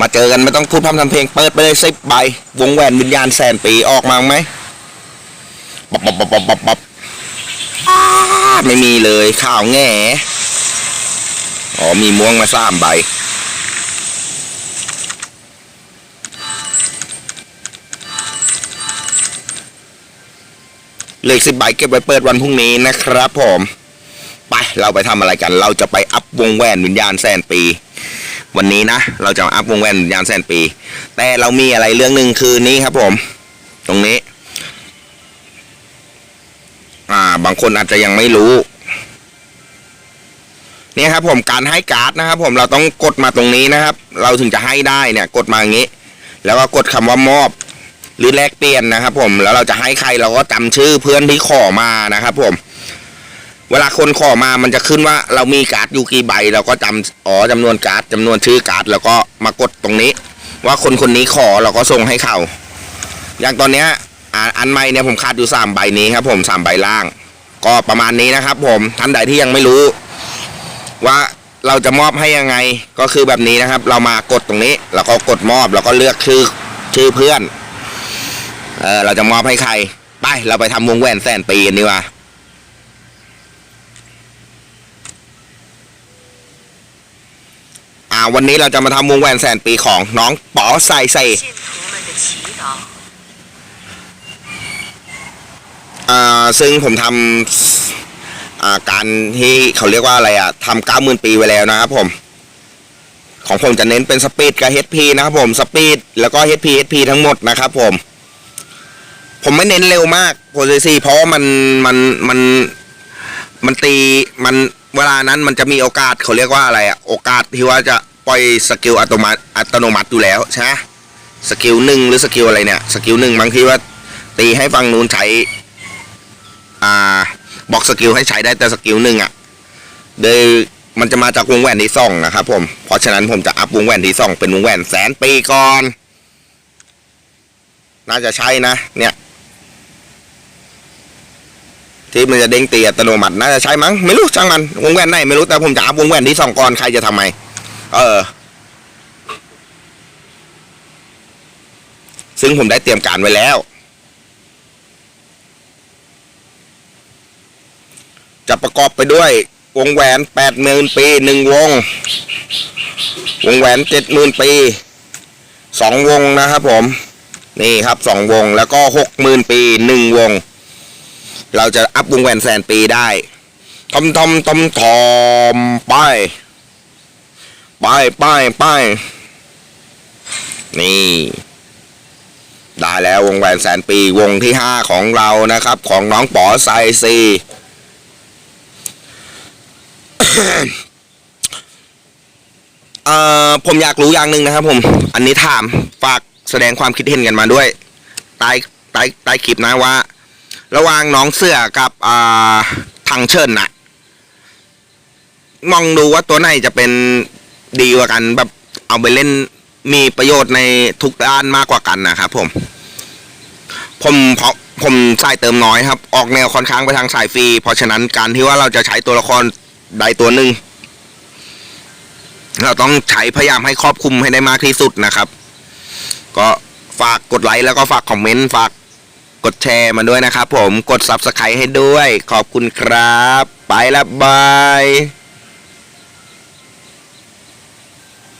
มาเจอกันไม่ต้องพูดพร่ำทำเพลงเปิดไปเลยสิบใบวงแหวนวิญญาณแสนปีออกมาไหมปับปับปับปับปับปับอ้าไม่มีเลยข่าวแง่อ๋อมีม่วงมาสามใบเลขสิบใบเก็บไว้เปิดวันพรุ่งนี้นะครับผม ไปเราไปทำอะไรกัน เราจะไปอัพวงแหวนวิญญาณแสนปี วันนี้นะ เราจะอัพวงแหวนวิญญาณแสนปี แต่เรามีอะไรเรื่องหนึ่งคือนี้ครับผม ตรงนี้ อ่า บางคนอาจจะยังไม่รู้ เนี่ยครับผมการให้การ์ดนะครับ ผมเราต้องกดมาตรงนี้นะครับ เราถึงจะให้ได้เนี่ย กดมาอย่างนี้ แล้วก็กดคำว่ามอบ หรือแลกเปลี่ยนนะครับ ผมแล้วเราจะให้ใครเราก็จำชื่อเพื่อนที่ขอมานะครับ ผม เวลาคนขอมามันจะขึ้นว่าเรามีการ์ดอยู่กี่ใบเราก็จำอ๋อจำนวนการ์ดจำนวนชื่อการ์ดแล้วก็มากดตรงนี้ ว่าคนคนนี้ขอเราก็ส่งให้เขาอย่างตอนเนี้ยอันใหม่เนี่ยผมขาดอยู่สามใบนี้ครับ ผมสามใบล่าง ก็ประมาณนี้นะครับ ผมท่านใดที่ยังไม่รู้ ว่าเราจะมอบให้ยังไงก็คือแบบนี้นะครับ เรามากดตรงนี้ แล้วก็กดมอบแล้วก็เลือกชื่อชื่อเพื่อนเออเราจะมอบให้ใครไปเราไปทำวงแหวนแสนปีกันดีกว่าอ่า วันนี้เราจะมาทำวงแหวนแสนปีของน้องป๋อไซเซซึ่งผมทำการที่เขาเรียกว่าอะไรอะทำเก้าหมื่นปีไว้แล้วนะครับผม ของผมจะเน้นเป็นสปีดกับ HP นะครับผมสปีดแล้วก็ HP HP ทั้งหมดนะครับผม ผมไม่เน้นเร็วมากโพซิซีเพราะว่ามันมันมันมันตีมันเวลานั้นมันจะมีโอกาสเขาเรียกว่าอะไรอะโอกาสที่ว่าจะ ปล่อยสกิลอัตโนมัติอัตโนมัติอยู่แล้วใช่ไหมสกิลหนึ่งหรือสกิลอะไรเนี่ยสกิลหนึ่งบางทีว่าตีให้ฝั่งนู้นใช้อ่าบอกสกิลให้ใช้ได้แต่สกิลหนึ่งอะโดยมันจะมาจากวงแหวนที่สองนะครับผมเพราะฉะนั้นผมจะอัพวงแหวนที่สองเป็นวงแหวนแสนปีก่อน น่าจะใช่นะ เนี่ยที่มันจะเด้งตีอัตโนมัติน่าจะใช่มั้งไม่รู้ช่างมันวงแหวนไหนไม่รู้แต่ผมจะอัพวงแหวนที่สองก่อนใครจะทำไม เออ ซึ่งผมได้เตรียมการไว้แล้ว จะประกอบไปด้วย วงแหวนแปดหมื่นปีหนึ่งวง วงแหวนเจ็ดหมื่นปีสองวงนะครับผม นี่ครับสองวงแล้วก็หกหมื่นปีหนึ่งวง เราจะอัพวงแหวนแสนปีได้ทอมทอมทอมทอมไป ไปไปไปนี่ ได้แล้ววงแหวนแสนปีวงที่ห้าของเรานะครับ ของน้องป๋อไซซีเอ่อผมอยากรู้อย่างหนึ่งนะครับผม อันนี้ถามฝากแสดงความคิดเห็นกันมาด้วยใต้ใต้ใต้คลิปนะว่า ระหว่างน้องเสือกับอ่าทางเชิญนะมองดูว่าตัวไหนจะเป็น ดีกว่ากันแบบเอาไปเล่นมีประโยชน์ในทุกด้านมากกว่ากันนะครับผม ผมเพราะผมสายเติมน้อยครับ ออกแนวค่อนข้างไปทางสายฟรี เพราะฉะนั้นการที่ว่าเราจะใช้ตัวละครใดตัวหนึ่งเราต้องใช้พยายามให้ครอบคลุมให้ได้มากที่สุดนะครับ ก็ฝากกดไลค์แล้วก็ฝากคอมเมนต์ฝากกดแชร์มาด้วยนะครับผมกด Subscribe ให้ด้วย ขอบคุณครับ ไปแล้วบาย